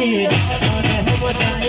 के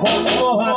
Бога.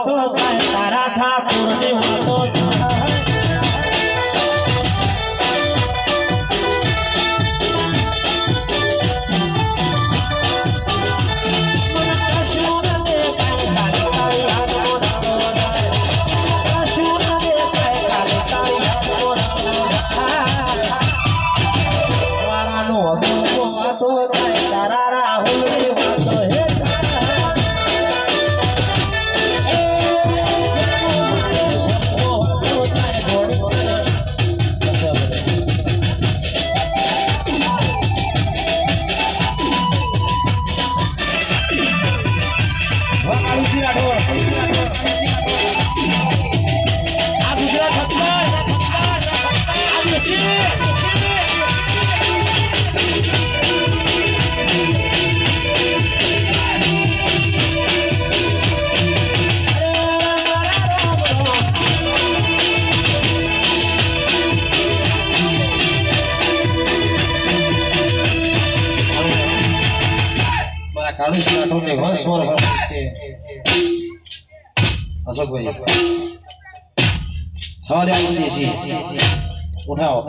કાળીસ નાઠોની ઘોષ મોર છે અશોકભાઈ હવા દેવા ઉઠાવો